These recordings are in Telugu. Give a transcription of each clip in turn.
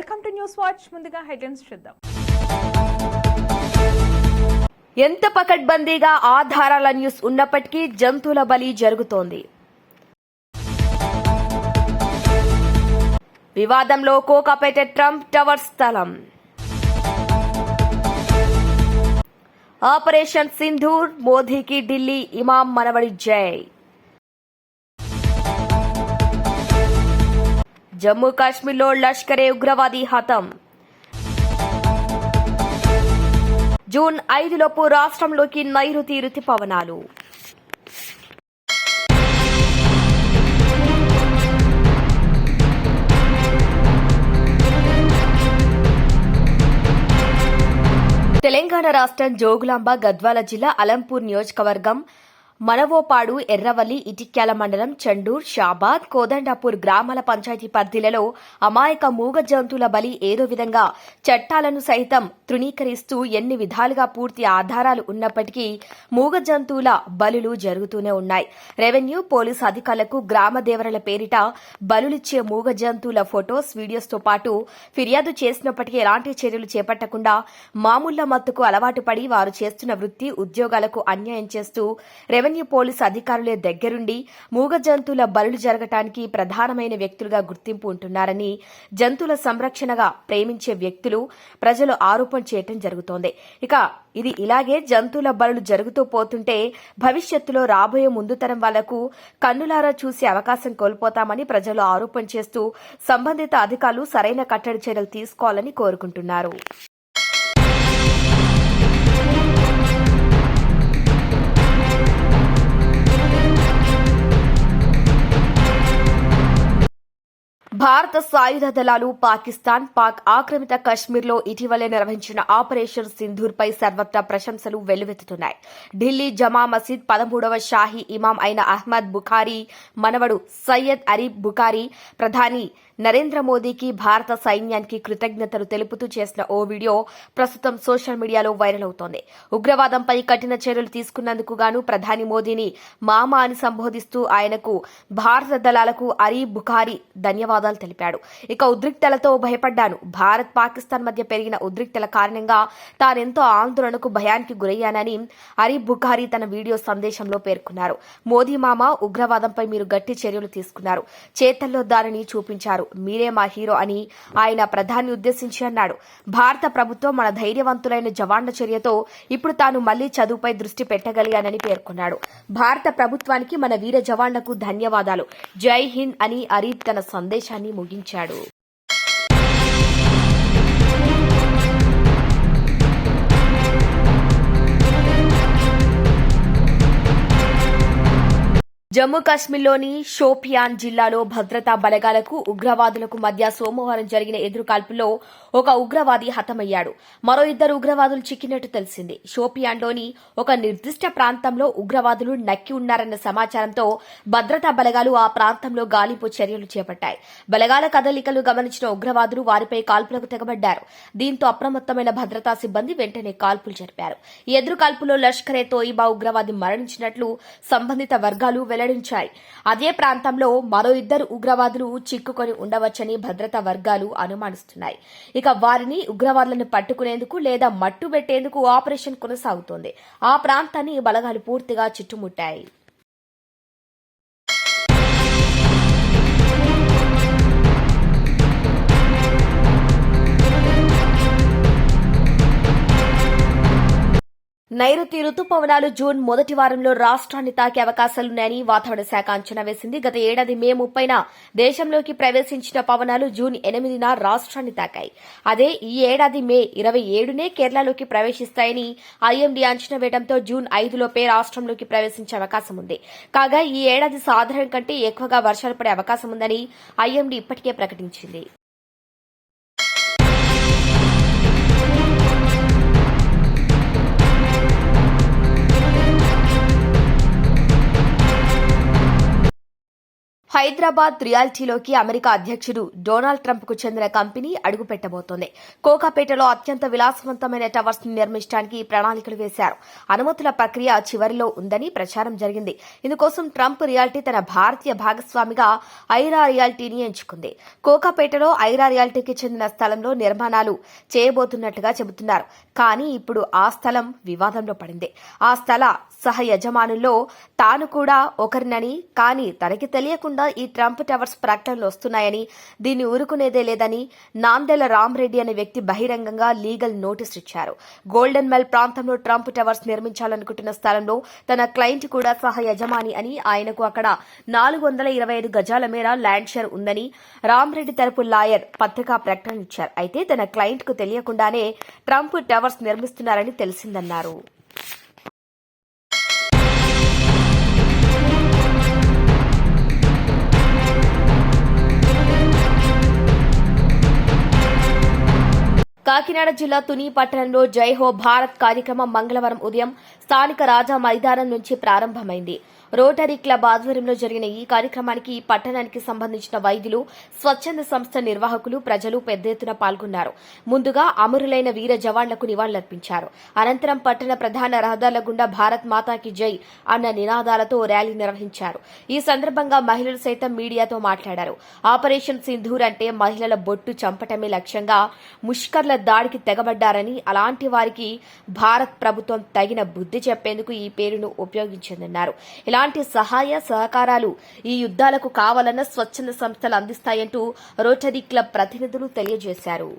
Welcome to news watch. ముందుగా హెడ్లైన్స్ చూద్దాం. ఎంత పకడ్బందీగా ఆధారాల న్యూస్ ఉన్నప్పటికీ జంతువుల బలి జరుగుతోంది. వివాదంలో కోకాపేట ట్రంప్ టవర్ స్థలం. ఆపరేషన్ సింధూర్ మోదీకి ఢిల్లీ ఇమాం మనవడి జై. జమ్మూ కాశ్మీర్లో లష్కరే ఉగ్రవాది హతం. జూన్ ఐదులోపు రాష్ట్రంలోకి నైరుతి రుతుపవనాలు. తెలంగాణ రాష్ట్రం జోగులాంబ గద్వాల జిల్లా అలంపూర్ నియోజకవర్గం మనవోపాడు ఎర్రవల్లి ఇటిక్యాల మండలం చండూర్ షాబాద్ కోదండాపూర్ గ్రామాల పంచాయతీ పరిధిలలో అమాయక మూగ జంతువుల బలి ఏదో విధంగా చట్టాలను సైతం తృణీకరిస్తూ ఎన్ని విధాలుగా పూర్తి ఆధారాలు ఉన్నప్పటికీ మూగ జంతువుల బలులు జరుగుతూనే ఉన్నాయి. రెవెన్యూ పోలీసు అధికారులకు గ్రామ దేవరల పేరిట బలులిచ్చే మూగ జంతువుల ఫొటోస్ వీడియోస్తో పాటు ఫిర్యాదు చేసినప్పటికీ ఎలాంటి చర్యలు చేపట్టకుండా మామూళ్ళ మత్తుకు అలవాటు పడి వారు చేస్తున్న వృత్తి ఉద్యోగాలకు అన్యాయం చేస్తూ రెవెన్యూ పోలీసు అధికారులే దగ్గరుండి మూగ జంతువుల బలులు జరగటానికి ప్రధానమైన వ్యక్తులుగా గుర్తింపు ఉంటున్నారని జంతువుల సంరక్షణగా ప్రేమించే వ్యక్తులు ప్రజలు ఆరోపణ చేయటం జరుగుతోంది. ఇక ఇది ఇలాగే జంతువుల బలులు జరుగుతూ పోతుంటే భవిష్యత్తులో రాబోయే ముందు తరం వాళ్ళకు కన్నులారా చూసే అవకాశం కోల్పోతామని ప్రజలు ఆరోపణ చేస్తూ సంబంధిత అధికారులు సరైన కట్టడి చర్యలు తీసుకోవాలని కోరుకుంటున్నారు. భారత సాయుధ దళాలు పాకిస్తాన్ పాక్ ఆక్రమిత కశ్మీర్లో ఇటీవలే నిర్వహించిన ఆపరేషన్ సింధూర్పై సర్వత్రా ప్రశంసలు వెల్లువెత్తుతున్నాయి. ఢిల్లీ జమా మసీద్ పదమూడవ షాహీ ఇమాం అయిన అహ్మద్ బుఖారీ మనవడు సయ్యద్ అరీబ్ బుఖారీ ప్రధాని నరేంద్ర మోదీకి భారత సైన్యానికి కృతజ్ఞతలు తెలుపుతూ చేసిన ఓ వీడియో ప్రస్తుతం సోషల్ మీడియాలో వైరల్ అవుతోంది. ఉగ్రవాదంపై కఠిన చర్యలు తీసుకున్నందుకు గాను ప్రధాని మోదీని మామ అని సంబోధిస్తూ ఆయనకు భారత దళాలకు అరీ బుఖారీ ధన్యవాదాలు తెలిపాడు. ఇక ఉద్రిక్తలతో భయపడ్డాను. భారత్ పాకిస్తాన్ మధ్య పెరిగిన ఉద్రిక్తల కారణంగా తానెంతో ఆందోళనకు భయానికి గురయ్యానని అరీ బుఖారీ తన వీడియో సందేశంలో పేర్కొన్నారు. మోదీ మామ ఉగ్రవాదంపై మీరు గట్టి చర్యలు తీసుకున్నారు. చేతల్లో దానిని చూపించారు. మీరే మా హీరో అని ఆయన ప్రధాని ఉద్దేశించి అన్నాడు. భారత ప్రభుత్వం మన ధైర్యవంతులైన జవాన్ల చర్యతో ఇప్పుడు తాను మళ్ళీ చదువుపై దృష్టి పెట్టగలిగానని పేర్కొన్నాడు. భారత ప్రభుత్వానికి మన వీర జవాన్లకు ధన్యవాదాలు. జై హింద్ అని అరీబ్ తన సందేశాన్ని ముగించాడు. జమ్మూ కాశ్మీర్లోని షోపియాన్ జిల్లాలో భద్రతా బలగాలకు ఉగ్రవాదులకు మధ్య సోమవారం జరిగిన ఎదురుకాల్పుల్లో ఒక ఉగ్రవాది హతమయ్యాడు. మరో ఇద్దరు ఉగ్రవాదులు చిక్కినట్టు తెలిసింది. షోపియాన్లోని ఒక నిర్దిష్ట ప్రాంతంలో ఉగ్రవాదులు నక్కి ఉన్నారన్న సమాచారంతో భద్రతా బలగాలు ఆ ప్రాంతంలో గాలింపు చర్యలు చేపట్టాయి. బలగాల కదలికలు గమనించిన ఉగ్రవాదులు వారిపై కాల్పులకు తెగబడ్డారు. దీంతో అప్రమత్తమైన భద్రతా సిబ్బంది వెంటనే కాల్పులు జరిపారు. ఈ ఎదురుకాల్పులో లష్కరే తోయిబా ఉగ్రవాది మరణించినట్లు సంబంధిత వర్గాలు వెల్లడించాయి. అదే ప్రాంతంలో మరో ఇద్దరు ఉగ్రవాదులు చిక్కుకొని ఉండవచ్చని భద్రతా వర్గాలు అనుమానిస్తున్నాయి. ఇక వారిని ఉగ్రవాదులను పట్టుకునేందుకు లేదా మట్టుబెట్టేందుకు ఆపరేషన్ కొనసాగుతోంది. ఆ ప్రాంతాన్ని బలగాలు పూర్తిగా చుట్టుముట్టాయి. నైరుతి రుతుపవనాలు జూన్ మొదటి వారంలో రాష్ట్రాన్ని తాకే అవకాశాలున్నాయని వాతావరణ శాఖ అంచనా వేసింది. గత ఏడాది మే ముప్పైన దేశంలోకి ప్రవేశించిన పవనాలు జూన్ ఎనిమిదిన రాష్ట్రాన్ని తాకాయి. అదే ఈ ఏడాది మే ఇరవై ఏడునే కేరళలోకి ప్రవేశిస్తాయని ఐఎండీ అంచనా వేయడంతో జూన్ ఐదులోపే రాష్ట్రంలోకి ప్రవేశించే అవకాశం ఉంది. కాగా ఈ ఏడాది సాధారణ కంటే ఎక్కువగా వర్షాలు పడే అవకాశం ఉందని ఐఎండీ ఇప్పటికే ప్రకటించింది. హైదరాబాద్ రియాలిటీలోకి అమెరికా అధ్యక్షుడు డొనాల్డ్ ట్రంప్కు చెందిన కంపెనీ అడుగుపెట్టబోతోంది. కోకాపేటలో అత్యంత విలాసవంతమైన టవర్స్ని నిర్మించడానికి ప్రణాళికలు వేశారు. అనుమతుల ప్రక్రియ చివరిలో ఉందని ప్రచారం జరిగింది. ఇందుకోసం ట్రంప్ రియాలిటీ తన భారతీయ భాగస్వామిగా ఐరా రియాలిటీని ఎంచుకుంది. కోకాపేటలో ఐరా రియాలిటీకి చెందిన స్థలంలో నిర్మాణాలు చేయబోతున్నట్లుగా చెబుతున్నారు. కానీ ఇప్పుడు ఆ స్థలం వివాదంలో పడింది. ఆ స్థల సహ యజమానుల్లో తాను కూడా ఒకరినని కానీ తనకి తెలియకుండా ఈ ట్రంప్ టవర్స్ ప్రకటనలు వస్తున్నాయని దీన్ని ఊరుకునేదే లేదని నాందెల రామ్రెడ్డి అనే వ్యక్తి బహిరంగంగా లీగల్ నోటీస్ ఇచ్చారు. గోల్డెన్ మెల్ ప్రాంతంలో ట్రంప్ టవర్స్ నిర్మించాలనుకుంటున్న స్థలంలో తన క్లయింట్ కూడా సహ యజమాని అని ఆయనకు అక్కడ నాలుగు వందల ఇరవై ఐదు గజాల మేర ల్యాండ్ షేర్ ఉందని రామ్రెడ్డి తరపు లాయర్ పత్రికా ప్రకటన ఇచ్చారు. అయితే తన క్లయింట్కు తెలియకుండానే ట్రంప్ టవర్స్ నిర్మిస్తున్నారని తెలిసిందన్నారు. కాకినాడ జిల్లా తుని పట్టణంలో జై హో భారత్ కార్యక్రమం మంగళవారం ఉదయం స్థానిక రాజా మైదానం నుంచి ప్రారంభమైంది. రోటరీ క్లబ్ ఆధ్వర్యంలో జరిగిన ఈ కార్యక్రమానికి ఈ పట్టణానికి సంబంధించిన వైద్యులు స్వచ్ఛంద సంస్థ నిర్వాహకులు ప్రజలు పెద్ద ఎత్తున పాల్గొన్నారు. ముందుగా అమరులైన వీర జవాన్లకు నివాళులర్పించారు. అనంతరం పట్టణ ప్రధాన రహదారుల గుండా భారత్ మాతాకి జై అన్న నినాదాలతో ర్యాలీ నిర్వహించారు. ఈ సందర్భంగా మహిళలు సైతం మీడియాతో మాట్లాడారు. ఆపరేషన్ సింధూర్ అంటే మహిళల బొట్టు చంపటమే లక్ష్యంగా ముష్కర్ల దాడికి తెగబడ్డారని అలాంటి వారికి భారత్ ప్రభుత్వం తగిన బుద్ధి చెప్పేందుకు ఈ పేరును ఉపయోగించిందన్నారు. ఇలా ఎలాంటి సహాయ సహకారాలు ఈ యుద్ధాలకు కావాలన్న స్వచ్ఛంద సంస్థలు అందిస్తాయంటూ రోటరీ క్లబ్ ప్రతినిధులు తెలియజేశారు.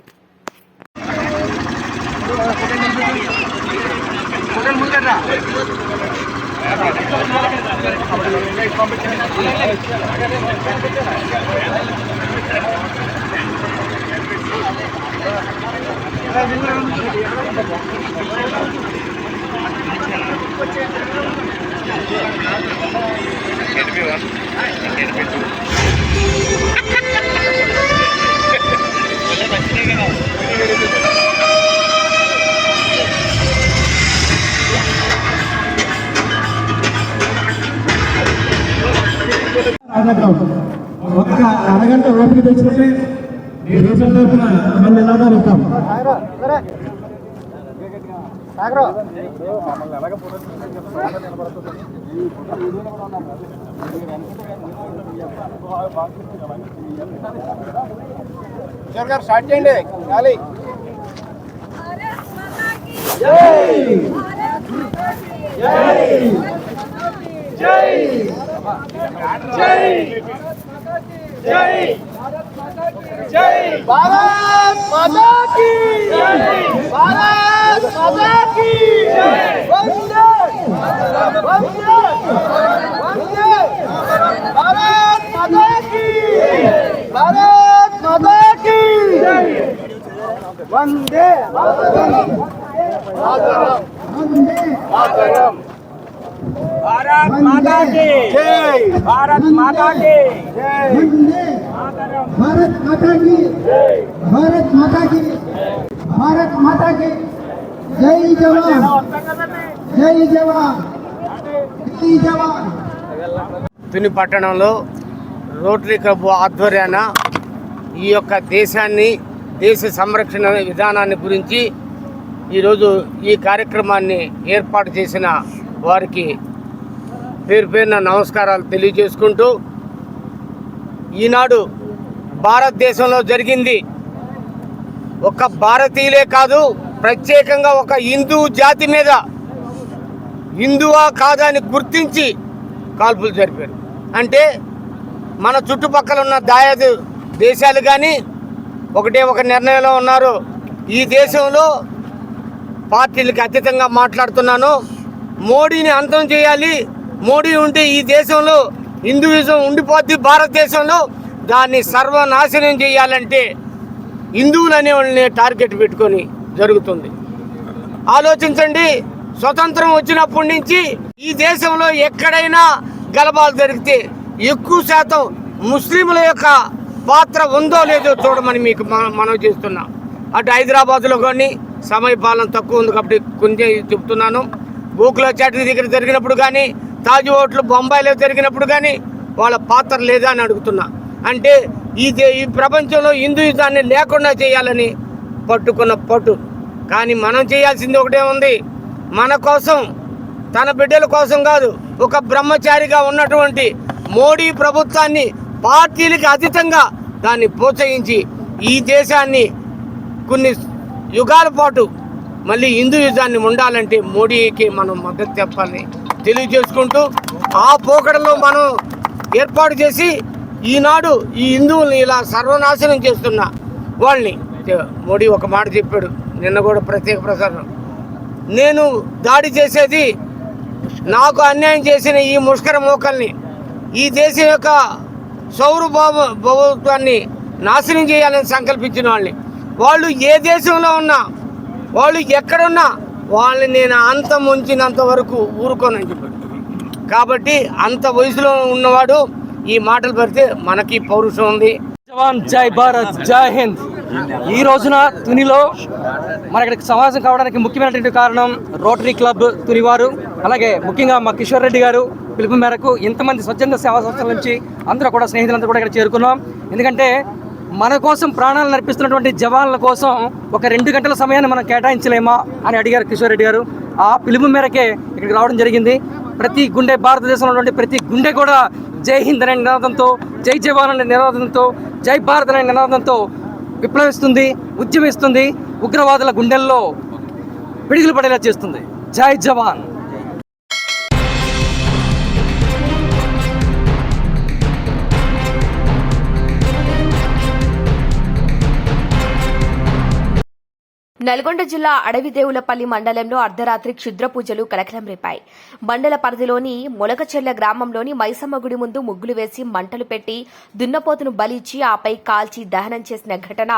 ఓపిక తెచ్చుకుంటే దేశం తరఫున మన ఇస్తాం గారు స్టార్ట్ చేయండి. ఖాళీ जय भारत माता जय भारत माता की जय। भारत माता की जय वंदे वंदे वंदे भारत माता की भारत माता की वंदे मातरम मातरम। मातरम। భారత్ మాతా కి జై భారత్ మాతా కి జై భారత్ మాతా కి జై భారత్ మాతా కి భారత్ మాతా కి జై జవాన్. జై జవాన్. జై జవాన్. తుని పట్టణంలో రోటరీ క్లబ్ ఆధ్వర్యాన ఈ యొక్క దేశాన్ని దేశ సంరక్షణ విధానాన్ని గురించి ఈరోజు ఈ కార్యక్రమాన్ని ఏర్పాటు చేసిన వారికి పేరు పేరున నమస్కారాలు తెలియజేసుకుంటూ ఈనాడు భారతదేశంలో జరిగింది. ఒక భారతీయులే కాదు ప్రత్యేకంగా ఒక హిందూ జాతి మీద హిందువా కాదా అని గుర్తించి కాల్పులు జరిపారు. అంటే మన చుట్టుపక్కల ఉన్న దాయాదు దేశాలు కానీ ఒకటే ఒక నిర్ణయంలో ఉన్నారు. ఈ దేశంలో పార్టీలకు అతీతంగా మాట్లాడుతున్నాను. మోడీని అంతం చేయాలి. మోడీ ఉంటే ఈ దేశంలో హిందూయిజం ఉండిపోద్ది భారతదేశంలో దాన్ని సర్వనాశనం చేయాలంటే హిందువులు అనే వాళ్ళని టార్గెట్ పెట్టుకొని జరుగుతుంది. ఆలోచించండి స్వతంత్రం వచ్చినప్పటి నుంచి ఈ దేశంలో ఎక్కడైనా గలభాలు జరిగితే ఎక్కువ శాతం ముస్లింల యొక్క పాత్ర ఉందో లేదో చూడమని మీకు మనం చేస్తున్నాం. అటు హైదరాబాద్లో కానీ సమయపాలన తక్కువ ఉంది కాబట్టి కొంచెం చెప్తున్నాను. గోకుల చాటరీ దగ్గర జరిగినప్పుడు కానీ తాజ్ ఓట్లు బొంబాయిలో జరిగినప్పుడు కానీ వాళ్ళ పాత్ర లేదా అని అడుగుతున్నా. అంటే ఈ దే- ఈ ప్రపంచంలో హిందూయిజాన్ని లేకుండా చేయాలని పట్టుకున్న పట్టు. కానీ మనం చేయాల్సింది ఒకటే ఉంది. మన కోసం తన బిడ్డల కోసం కాదు ఒక బ్రహ్మచారిగా ఉన్నటువంటి మోడీ ప్రభుత్వాన్ని పార్టీలకు అతీతంగా దాన్ని ప్రోత్సహించి ఈ దేశాన్ని కొన్ని యుగాల పాటు మళ్ళీ హిందూయిజాన్ని ఉండాలంటే మోడీకి మనం మద్దతు చెప్పాలి. తెలియజేసుకుంటూ ఆ పోకడలో మనం ఏర్పాటు చేసి ఈనాడు ఈ హిందువుల్ని ఇలా సర్వనాశనం చేస్తున్న వాళ్ళని మోడీ ఒక మాట చెప్పాడు నిన్న కూడా ప్రత్యేక ప్రసారం. నేను దాడి చేసేది నాకు అన్యాయం చేసిన ఈ ముష్కర మోకల్ని ఈ దేశం యొక్క సౌర భావ- నాశనం చేయాలని సంకల్పించిన వాళ్ళని. వాళ్ళు ఏ దేశంలో ఉన్నా వాళ్ళు ఎక్కడున్నా వాళ్ళని నేను అంతం ఉంచినంత వరకు ఊరుకోనని చెప్పాడు. కాబట్టి అంత వయసులో ఉన్నవాడు ఈ మాటలు పెడితే మనకి పౌరుషం ఉంది. జవాన్ జై భారత్ జై హింద్. ఈ రోజున తునిలో మన ఇక్కడికి సమావేశం కావడానికి ముఖ్యమైనటువంటి కారణం రోటరీ క్లబ్ తునివారు. అలాగే ముఖ్యంగా మా కిషోర్ రెడ్డి గారు పిలుపు మేరకు ఇంతమంది స్వచ్ఛంద సేవా సంస్థల నుంచి అందరూ కూడా స్నేహితులందరూ కూడా ఇక్కడ చేరుకున్నాం. ఎందుకంటే మన కోసం ప్రాణాలు నడిపిస్తున్నటువంటి జవాన్ల కోసం ఒక రెండు గంటల సమయాన్ని మనం కేటాయించలేమా అని అడిగారు కిషోర్ రెడ్డి గారు. ఆ పిలుపు మేరకే ఇక్కడికి రావడం జరిగింది. ప్రతి గుండె భారతదేశంలో ఉన్నటువంటి ప్రతి గుండె కూడా జై హింద్ అనే నినాదంతో జై జవాన్ అనే నినాదంతో జై భారత్ అనే నినాదంతో విప్లవిస్తుంది ఉద్యమిస్తుంది ఉగ్రవాదుల గుండెల్లో పిడుగులు పడేలా చేస్తుంది. జై జవాన్. నల్గొండ జిల్లా అడవిదేవులపల్లి మండలంలో అర్ధరాత్రి క్షుద్ర పూజలు కలకలం రేపాయి. మండల పరిధిలోని మొలకచెర్ల గ్రామంలోని మైసమ్మ గుడి ముందు ముగ్గులు వేసి మంటలు పెట్టి దున్నపోతును బలిచ్చి ఆపై కాల్చి దహనం చేసిన ఘటన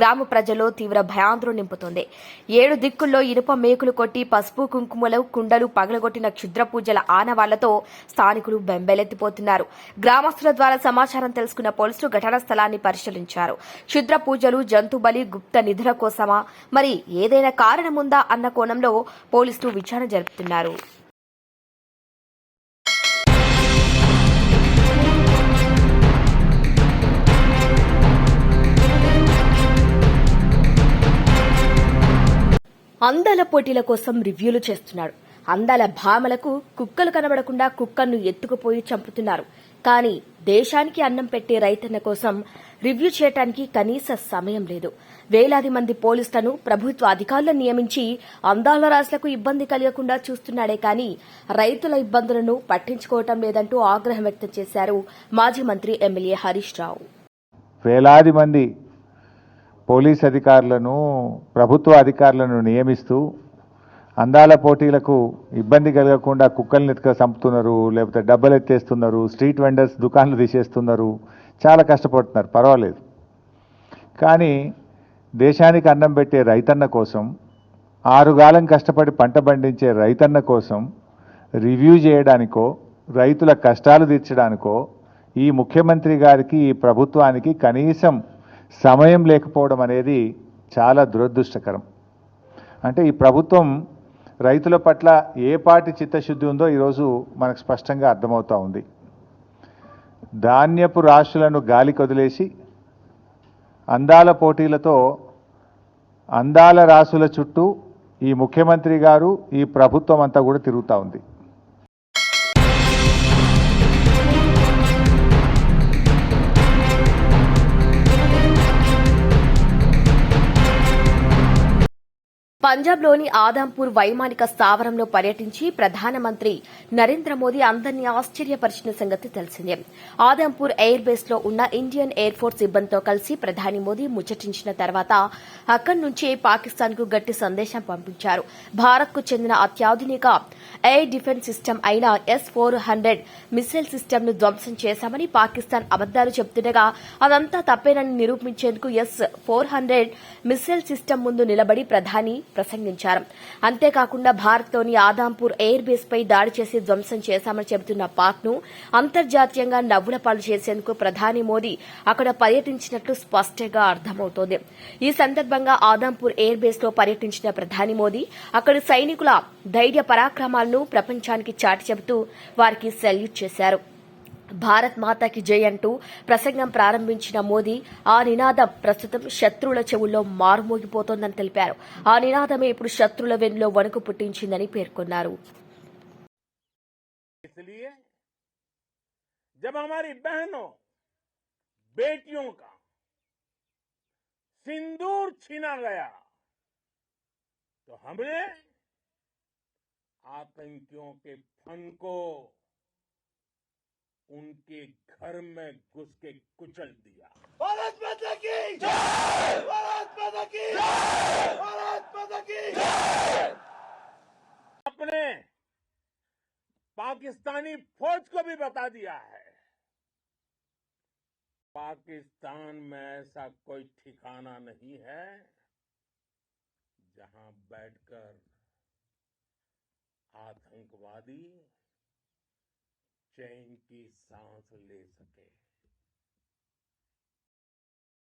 గ్రామ ప్రజల్లో తీవ్ర భయాందోళన నింపుతోంది. ఏడు దిక్కుల్లో ఇనుప మేకులు కొట్టి పసుపు కుంకుమలు కుండలు పగలగొట్టిన క్షుద్ర పూజల ఆనవాళ్ళతో స్థానికులు బెంబెలెత్తిపోతున్నారు. గ్రామస్తుల ద్వారా సమాచారం తెలుసుకున్న పోలీసులు ఘటనా స్థలాన్ని పరిశీలించారు. క్షుద్ర పూజలు జంతు బలి గుప్త నిధుల కోసమా మరి ఏదైనా కారణముందా అన్న కోణంలో పోలీసులు విచారణ జరుపుతున్నారు. అందాల పోటీల కోసం రివ్యూలు చేస్తున్నాడు అందాల భామలకు కుక్కలు కనబడకుండా కుక్కను ఎత్తుకుపోయి చంపుతున్నారు. కానీ దేశానికి అన్నం పెట్టే రైతన్న కోసం రివ్యూ చేయటానికి కనీస సమయం లేదు. వేలాది మంది పోలీసులను ప్రభుత్వ అధికారులను నియమించి అందాల రాశులకు ఇబ్బంది కలగకుండా చూస్తున్నాడే కానీ రైతుల ఇబ్బందులను పట్టించుకోవటం లేదంటూ ఆగ్రహం వ్యక్తం చేశారు మాజీ మంత్రి ఎమ్మెల్యే హరీష్ రావు. వేలాది మంది పోలీస్ అధికారులను ప్రభుత్వ అధికారులను నియమిస్తూ అందాల పోటీలకు ఇబ్బంది కలగకుండా కుక్కల్ని ఎత్తుక చంపుతున్నారు లేకపోతే డబ్బలు ఎత్తేస్తున్నారు స్ట్రీట్ వెండర్స్ దుకాన్లు తీసేస్తున్నారు. చాలా కష్టపడుతున్నారు పర్వాలేదు. కానీ దేశానికి అన్నం పెట్టే రైతన్న కోసం ఆరుగాలం కష్టపడి పంట పండించే రైతన్న కోసం రివ్యూ చేయడానికో రైతుల కష్టాలు తీర్చడానికో ఈ ముఖ్యమంత్రి గారికి ఈ ప్రభుత్వానికి కనీసం సమయం లేకపోవడం అనేది చాలా దురదృష్టకరం. అంటే ఈ ప్రభుత్వం రైతుల పట్ల ఏ పాటి చిత్తశుద్ధి ఉందో ఈరోజు మనకు స్పష్టంగా అర్థమవుతూ ఉంది. ధాన్యపు రాశులను గాలి కదిలేసి అందాల పోటీలతో అందాల రాసుల చుట్టూ ఈ ముఖ్యమంత్రి గారు ఈ ప్రభుత్వం అంతా కూడా తిరుగుతూ ఉంది. పంజాబ్లోని ఆదాంపూర్ వైమానిక స్థావరంలో పర్యటించి ప్రధానమంత్రి నరేంద్ర మోదీ అందరినీ ఆశ్చర్యపరిచిన సంగతి తెలిసిందే. ఆదాంపూర్ ఎయిర్ బేస్లో ఉన్న ఇండియన్ ఎయిర్ ఫోర్స్ సిబ్బందితో కలిసి ప్రధాని మోదీ ముచ్చటించిన తర్వాత అక్కడి నుంచి పాకిస్తాన్కు గట్టి సందేశం పంపించారు. భారత్కు చెందిన అత్యాధునిక ఎయిర్ డిఫెన్స్ సిస్టమ్ అయిన ఎస్ ఫోర్ హండ్రెడ్ మిసైల్ సిస్టమ్ను ధ్వంసం చేశామని పాకిస్తాన్ అబద్దాలు చెబుతుండగా అదంతా తప్పేనని నిరూపించేందుకు S four hundred missile system ముందు నిలబడి ప్రధాని ప్రసంగించారు. అంతేకాకుండా భారత్లోని ఆదాంపూర్ ఎయిర్ బేస్ పై దాడి చేసి ధ్వంసం చేశామని చెబుతున్న పాక్ను అంతర్జాతీయంగా నవ్వుల పాలు చేసేందుకు ప్రధాని మోదీ అక్కడ పర్యటించినట్లు స్పష్టంగా అర్థమవుతోంది. ఈ సందర్భంగా ఆదాంపూర్ ఎయిర్ బేస్లో పర్యటించిన ప్రధాని మోదీ అక్కడి సైనికుల ధైర్య పరాక్రమాలను ప్రపంచానికి చాటి చెబుతూ వారికి సెల్యూట్ చేశారు. భారత్ మాతాకి జై అంటూ ప్రసంగం ప్రారంభించిన మోదీ ఆ నినాదం ప్రస్తుతం శత్రువుల చెవుల్లో మారుమోగిపోతోందని తెలిపారు ఆ నినాదమే ఇప్పుడు శత్రువుల వెన్నులో వణుకు పుట్టించిందని పేర్కొన్నారు इसलिए जब हमारी बहनों बेटियों का सिंदूर छीना गया तो हमने आतंकियों के फन को उनके घर में घुस के कुचल दिया। भारत माता की भारत माता की भारत माता की अपने पाकिस्तानी फौज को भी बता दिया है। पाकिस्तान में ऐसा कोई ठिकाना नहीं है जहाँ बैठकर आतंकवादी चैन की सांस ले सके।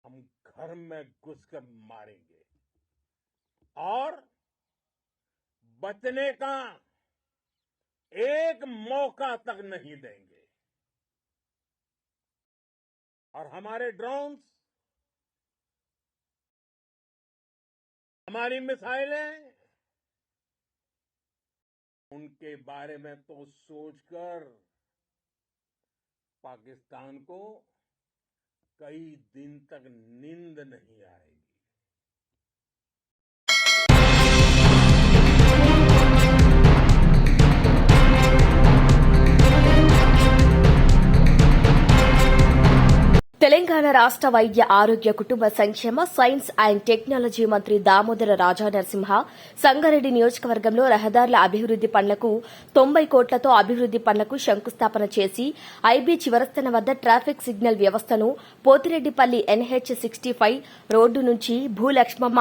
हम घर में घुसकर मारेंगे। और बचने का एक मौका तक नहीं देंगे। और हमारे ड्रोन्स, हमारी मिसाइलें, उनके बारे में तो सोचकर पाकिस्तान को कई दिन तक नींद नहीं आएगी। తెలంగాణ రాష్ట్ర వైద్య ఆరోగ్య కుటుంబ సంక్షేమ సైన్స్ అండ్ టెక్నాలజీ మంత్రి దామోదర రాజా నరసింహ సంగారెడ్డి నియోజకవర్గంలో రహదారుల అభివృద్ది పనులకు తొంభై కోట్లతో అభివృద్ది పనులకు శంకుస్థాపన చేసి ఐబీ చివరస్తన వద్ద ట్రాఫిక్ సిగ్నల్ వ్యవస్థను Pothireddypalli NH sixty five road నుంచి భూలక్ష్మమ్మ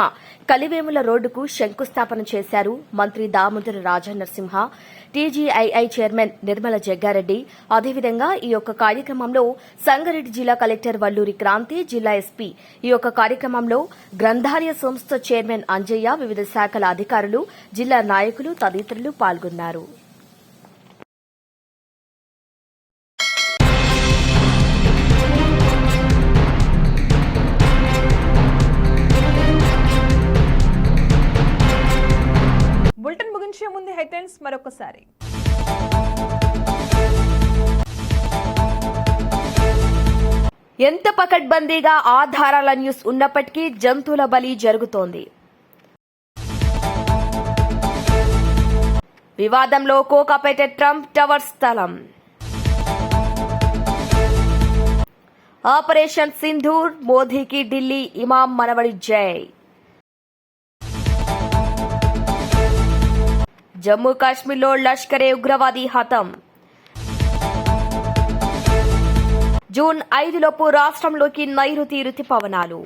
కలివేముల రోడ్డుకు శంకుస్థాపన చేశారు మంత్రి దామోదర రాజా నరసింహ టీజీఐఐ చైర్మన్ నిర్మల జగ్గారెడ్డి. అదేవిధంగా ఈ యొక్క కార్యక్రమంలో సంగారెడ్డి జిల్లా కలెక్టర్ వల్లూరి క్రాంతి జిల్లా ఎస్పీ. ఈ యొక్క కార్యక్రమంలో గ్రంథాలయ సంస్థ చైర్మన్ అంజయ్య వివిధ శాఖల అధికారులు జిల్లా నాయకులు తదితరులు పాల్గొన్నారు. మరొకసారి. ఎంత పకడ్బందీగా ఆధారాల న్యూస్ ఉన్నప్పటికీ జంతువుల బలి జరుగుతోంది. వివాదంలో కోకాపేట ట్రంప్ టవర్ స్థలం. ఆపరేషన్ సింధూర్ మోదీకి ఢిల్లీ ఇమాం మనవడి జై. జమ్మూ కాశ్మీర్లో లష్కరే ఉగ్రవాది హతం. జూన్ ఐదులోపు రాష్ట్రంలోకి నైరుతి రుతుపవనాలు